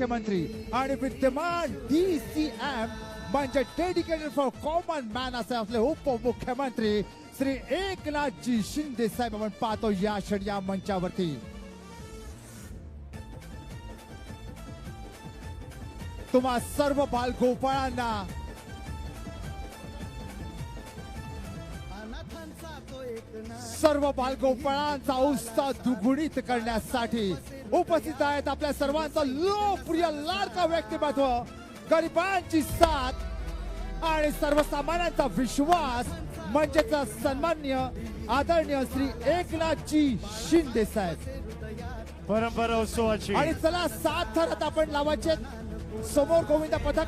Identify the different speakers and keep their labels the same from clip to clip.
Speaker 1: मुख्यमंत्री आणि विद्यमान डी सी एम म्हणजे डेडिकेटेड फॉर कॉमन मॅन असे असले उपमुख्यमंत्री श्री एकनाथजी शिंदे साहेब आपण पाहतो या क्षण या मंचावरती. तुम्हा सर्व बालगोपाळांना सर्व बालगोपाळांचा उत्साह दुगुणित करण्यासाठी उपस्थित आहेत आपल्या सर्वांचा लोकप्रिय लाडका व्यक्तिमत्व गरिबांची साथ आणि सर्वसामान्यांचा विश्वास म्हणजेच सन्मान्य आदरणीय श्री एकनाथजी शिंदे साहेब.
Speaker 2: परंपरा उत्सवाची.
Speaker 1: आणि चला सात थरात आपण लावायचे. समोर गोविंद पथक.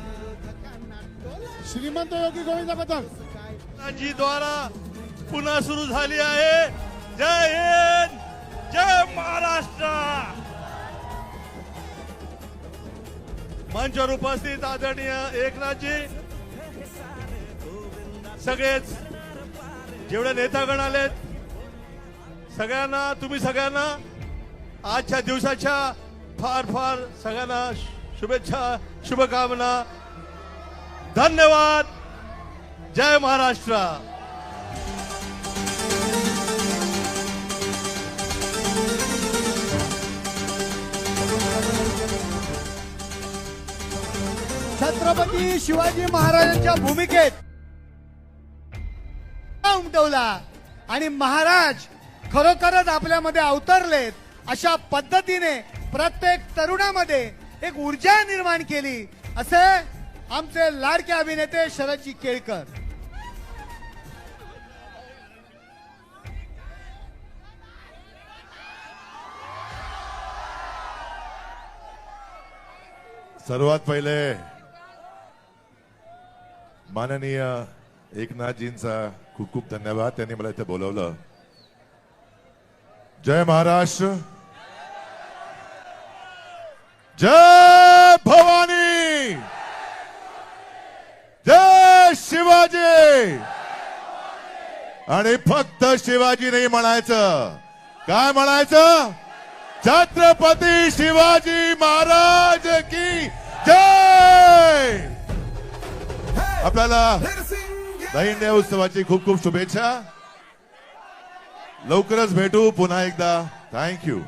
Speaker 2: श्रीमंत योगी गोविंद पथक.
Speaker 3: जी द्वारा पुन्हा सुरू झाली आहे. जय हिंद जय महाराष्ट्र. मंचावर उपस्थित आदरणीय एकनाथजी. सगळेच जेवढे नेतागण आलेत सगळ्यांना तुम्ही सगळ्यांना आजच्या दिवसाच्या फार फार सगळ्यांना शुभेच्छा शुभकामना. धन्यवाद. जय महाराष्ट्र.
Speaker 2: छत्रपती शिवाजी महाराजांच्या भूमिकेत उमटवला आणि महाराज खरोखरच आपल्यामध्ये अवतरलेत अशा पद्धतीने प्रत्येक तरुणामध्ये एक ऊर्जा निर्माण केली असे आमचे लाडके अभिनेते शरदजी केळकर.
Speaker 4: सर्वात पहिले माननीय एकनाथजींचा खूप खूप धन्यवाद. त्यांनी मला इथे बोलवलं. जय महाराष्ट्र. जय भवानी. जय शिवाजी. आणि फक्त शिवाजी नाही म्हणायचं. काय म्हणायचं? छत्रपती शिवाजी महाराज की जय! आपल्याला दहिंड्या उत्सवाची खूप खूप शुभेच्छा. लवकरच भेटू पुन्हा एकदा. थँक्यू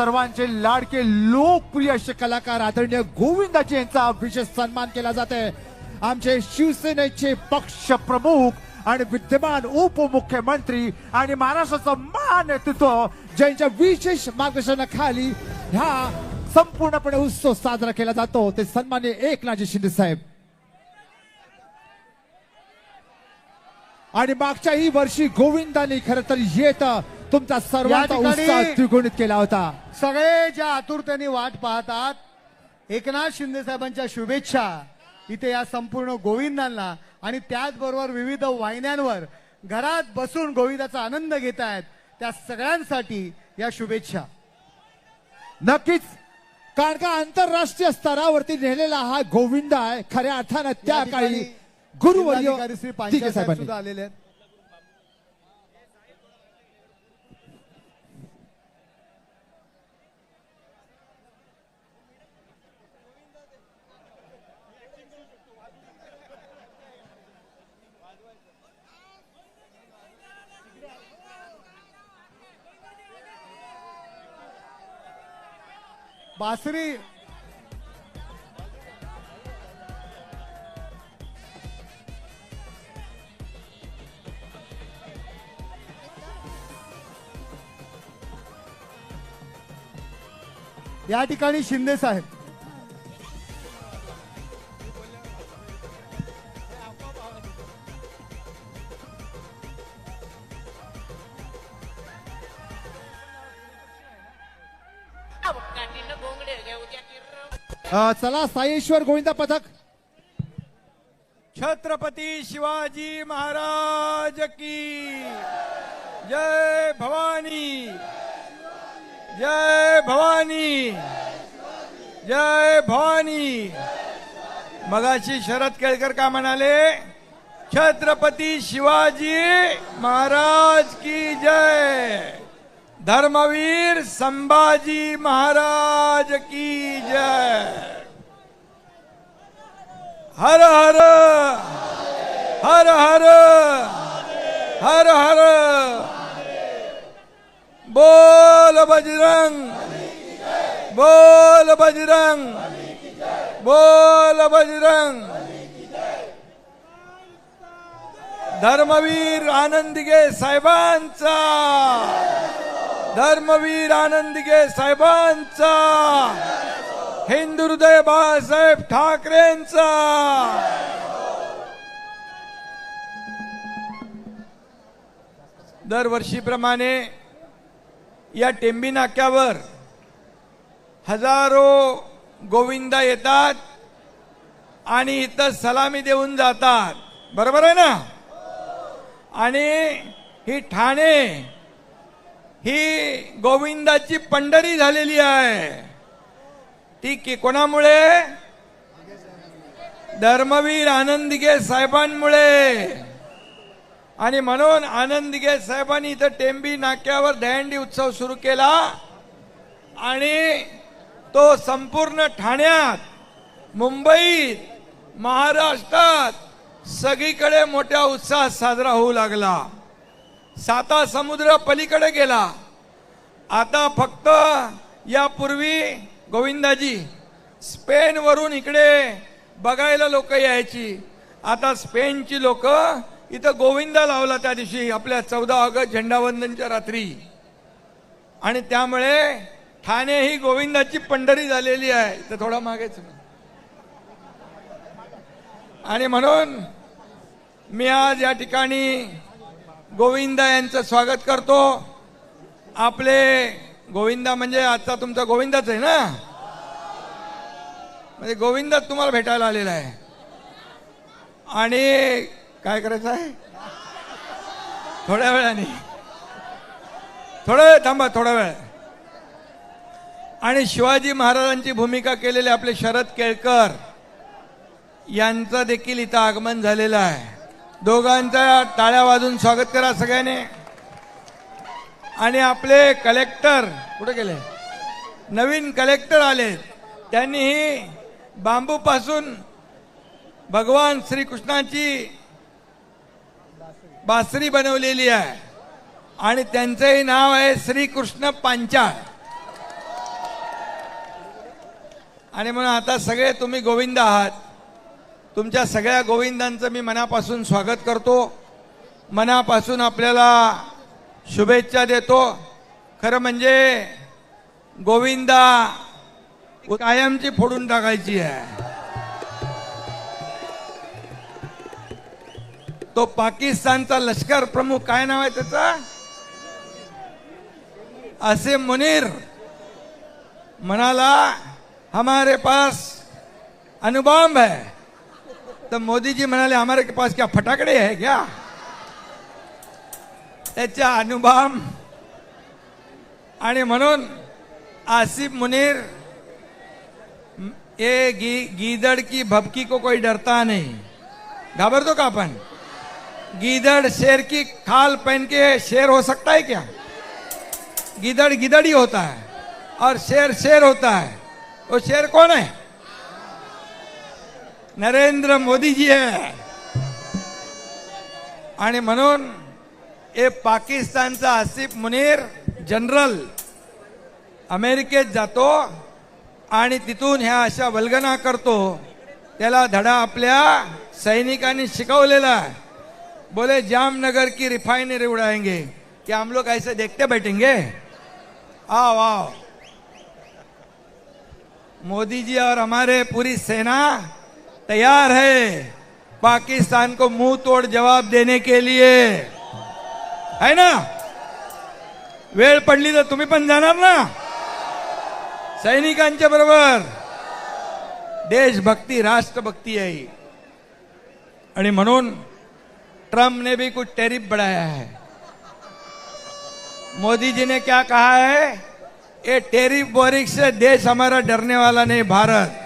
Speaker 1: सर्वांचे लाडके लोकप्रिय असे कलाकार आदरणीय गोविंदाजी यांचा विशेष सन्मान केला जाते आमचे शिवसेनेचे पक्ष प्रमुख आणि विद्यमान उपमुख्यमंत्री आणि महाराष्ट्राचं महानेतृत्व ज्यांच्या विशेष मार्गदर्शनाखाली ह्या संपूर्णपणे उत्सव साजरा केला जातो. ते सन्मान्य एकनाथजी शिंदे साहेब. आणि मागच्याही वर्षी गोविंदांनी खर तर येत तुमचा सर्वांचा
Speaker 2: या ठिकाणी-
Speaker 1: उत्साह द्विगुणित केला होता.
Speaker 2: सगळे ज्या आतुरतेने वाट पाहतात एकनाथ शिंदे साहेबांच्या शुभेच्छा इथे या संपूर्ण गोविंदांना. आणि त्याचबरोबर विविध वाहिन्यांवर घरात बसून गोविंदाचा आनंद घेत आहेत त्या सगळ्यांसाठी या शुभेच्छा.
Speaker 1: नक्कीच कारण का आंतरराष्ट्रीय स्तरावरती नेलेला हा गोविंद आहे खऱ्या अर्थानं त्या
Speaker 2: या
Speaker 1: काळी
Speaker 2: ठिकाणी
Speaker 1: गुरुवर्य
Speaker 2: जिल्हाधिकारी श्री पांचाळ साहेब
Speaker 1: साहेबांनी.
Speaker 2: सुद्धा आलेले आहेत. बासरी. या ठिकाणी शिंदे साहेब.
Speaker 1: अं, चला साईश्वर गोविंदा पथक.
Speaker 5: छत्रपती शिवाजी महाराज की जय भवानी. जय भवानी. जय भवानी. मगाशी शरद केळकर का म्हणाले? छत्रपती शिवाजी महाराज की जय. धर्मवीर संभाजी महाराज की जय। हर हर हर हर हर हर। बोल बजरंग बोल बजरंग बोल बजरंग। धर्मवीर आनंदगे साहेबांचा। धर्मवीर आनंदगे साहेबांचा. हिंदू हृदय बाळासाहेब ठाकरेंचा. दरवर्षीप्रमाणे या टेंबी नाक्यावर हजारो गोविंदा येतात आणि इथं सलामी देऊन जातात. बरोबर आहे ना? आणि ही ठाणे ही गोविंदाची पंढरी झालेली आहे. ती की कोणामुळे? धर्मवीर आनंदगे साहेबांमुळे. आणि म्हणून आनंदगे साहेबांनी इथं टेंबी नाक्यावर दहंडी उत्सव सुरू केला. आणि तो संपूर्ण ठाण्यात मुंबईत महाराष्ट्रात सगळीकडे मोठ्या उत्साहात साजरा होऊ लागला. साता समुद्र पलीकडे गेला. आता फक्त यापूर्वी गोविंदाजी स्पेनवरून इकडे बघायला लोक यायची. आता स्पेनची लोक इथं गोविंदा लावला त्या दिवशी आपल्या चौदा ऑगस्ट झेंडावंदनच्या रात्री. आणि त्यामुळे ठाणे ही गोविंदाची पंढरी झालेली आहे. तर थोडा मागेच आणि म्हणून मी आज या ठिकाणी गोविंदा यांचं स्वागत करतो. आपले गोविंदा म्हणजे आजचा तुमचा गोविंदाच आहे ना? म्हणजे गोविंदाच तुम्हाला भेटायला आलेला आहे. आणि काय करायचं आहे? थोड्या वेळाने. थोडा वेळ थांबा थोडा वेळ. आणि शिवाजी महाराजांची भूमिका केलेले आपले शरद केळकर यांचं देखील इथं आगमन झालेलं आहे. दोघांचा टाळ्या वाजून स्वागत करा सगळ्यांनी. आणि आपले कलेक्टर कुठे गेले? नवीन कलेक्टर आले. त्यांनीही बांबूपासून भगवान श्रीकृष्णाची बासरी बनवलेली आहे. आणि त्यांचंही नाव आहे श्रीकृष्ण पांचाळ. आणि म्हणून आता सगळे तुम्ही गोविंद आहात. तुमच्या सगळ्या गोविंदांचं मी मनापासून स्वागत करतो. मनापासून आपल्याला शुभेच्छा देतो. खरं म्हणजे गोविंदा कायमची फोडून टाकायची आहे. तो पाकिस्तानचा लष्कर प्रमुख काय नाव आहे त्याचा? असे मुनीर. म्हणाला हमारे पास अनुबॉम्ब है. तर मोदीजी म्हणाले हमारे के पास क्या फटाकडे है क्या? आणि म्हणून आसिफ मुनीर ये गी, गीदड़ की भबकी को कोई डरता नहीं। घाबरतो का अपन? गीदड़ शेर की खाल पहन के शेर हो सकता है क्या? गीदड़ गिदड़ ही होता है और शेर शेर होता है। वो शेर कौन है? नरेंद्र मोदीजी आहे आणि म्हणून हे पाकिस्तानचा आसिफ मुनीर जनरल अमेरिकेत जातो आणि तिथून ह्या अशा वल्गना करतो. त्याला धडा आपल्या सैनिकांनी शिकवलेला बोले जामनगर की रिफाइनरी उड़ाएंगे. क्या हम लोग ऐसे देखते बैठेंगे? आओ आओ. मोदी जी और हमारे पूरी सेना तैयार है पाकिस्तान को मुंह तोड़ जवाब देने के लिए। है ना? वेळ पडली तर तुम्ही पण जाणार ना? सैनिकांच्या बरोबर देशभक्ती राष्ट्रभक्ती आहे. आणि म्हणून ट्रम्प ने भी कुछ टैरिफ बढ़ाया है. मोदी जी ने क्या कहा है? ये टेरिफ बोरिक से देश हमारा डरने वाला नहीं भारत।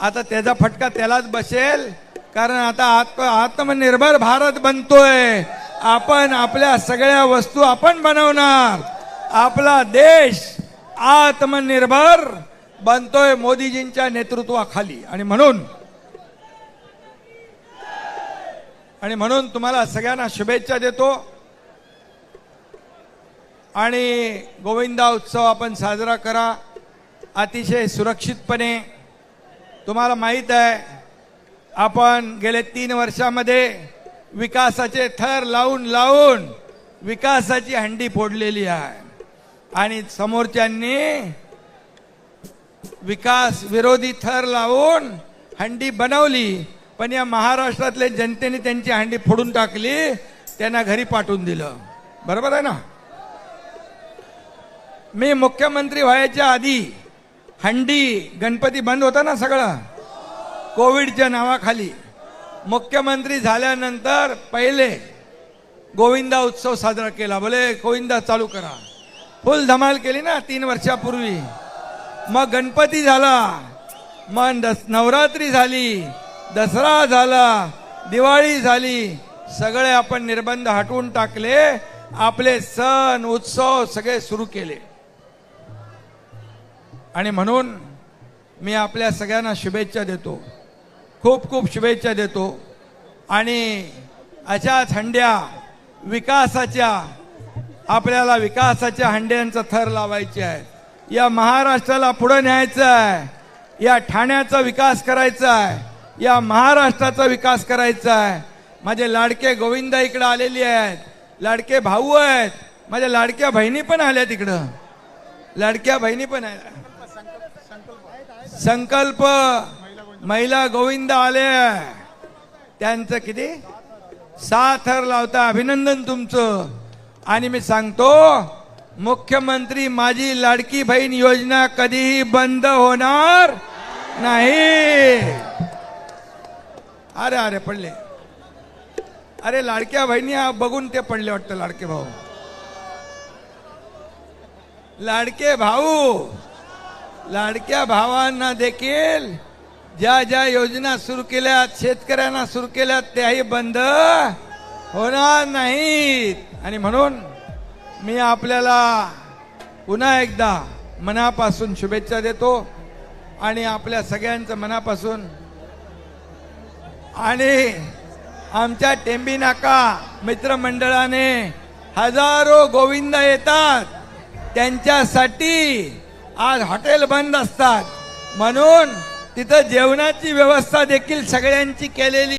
Speaker 5: आता त्याचा फटका त्यालाच बसेल. कारण आता आत्म आत्मनिर्भर भारत बनतोय. आपण आपल्या सगळ्या वस्तू आपण बनवणार. आपला देश आत्मनिर्भर बनतोय मोदीजींच्या नेतृत्वाखाली. आणि म्हणून आणि म्हणून तुम्हाला सगळ्यांना शुभेच्छा देतो. आणि गोविंदा उत्सव आपण साजरा करा. अतिशय सुरक्षितपणे तुम्हाला माहीत आहे आपण गेले तीन वर्षामध्ये विकासाचे थर लावून लावून विकासाची हंडी फोडलेली आहे. आणि समोरच्यांनी विकास विरोधी थर लावून हंडी बनवली पण या महाराष्ट्रातल्या जनतेने त्यांची हंडी फोडून टाकली त्यांना घरी पाठवून दिलं. बरोबर आहे ना? मी मुख्यमंत्री व्हायच्या आधी हंडी गणपती बंद होता ना सगळं? कोविडच्या नावाखाली. मुख्यमंत्री झाल्यानंतर पहिले गोविंदा उत्सव साजरा केला. बोले गोविंदा चालू करा. फुल धमाल केली ना तीन वर्षापूर्वी. मग गणपती झाला. मग दस नवरात्री झाली. दसरा झाला. दिवाळी झाली. सगळे आपण निर्बंध हटवून टाकले. आपले सण उत्सव सगळे सुरू केले. आणि म्हणून मी आपल्या सगळ्यांना शुभेच्छा देतो. खूप खूप शुभेच्छा देतो. आणि अशाच हंड्या विकासाच्या आपल्याला विकासाच्या हंड्यांचा थर लावायचे आहे. या महाराष्ट्राला पुढं न्यायचं आहे. या ठाण्याचा विकास करायचा आहे. या महाराष्ट्राचा विकास करायचा आहे. माझे लाडके गोविंदा इकडं आलेली आहेत. लाडके भाऊ आहेत. माझ्या लाडक्या बहिणी पण आल्या तिकडं. लाडक्या बहिणी पण आल्या. संकल्प महिला गोविंद आले. त्यांचं किती? सहा थर लावता. अभिनंदन तुमचं. आणि मी सांगतो मुख्यमंत्री माझी लाडकी बहीण योजना कधीही बंद होणार नाही. अरे अरे पडले. अरे लाडक्या बहिणी बघून ते पडले वाटतं लाडके भाऊ. लाडके भाऊ लाडक्या भावांना देखील ज्या ज्या योजना सुरू केल्यात शेतकऱ्यांना सुरू केल्यात त्याही बंद होणार नाहीत. आणि म्हणून मी आपल्याला पुन्हा एकदा मनापासून शुभेच्छा देतो आणि आपल्या सगळ्यांचं मनापासून आणि आमच्या टेंबी नाका मित्रमंडळाने हजारो गोविंद येतात. त्यांच्यासाठी आज हॉटेल बंद असतात. म्हणून तिथं जेवणाची व्यवस्था देखील सगळ्यांची केलेली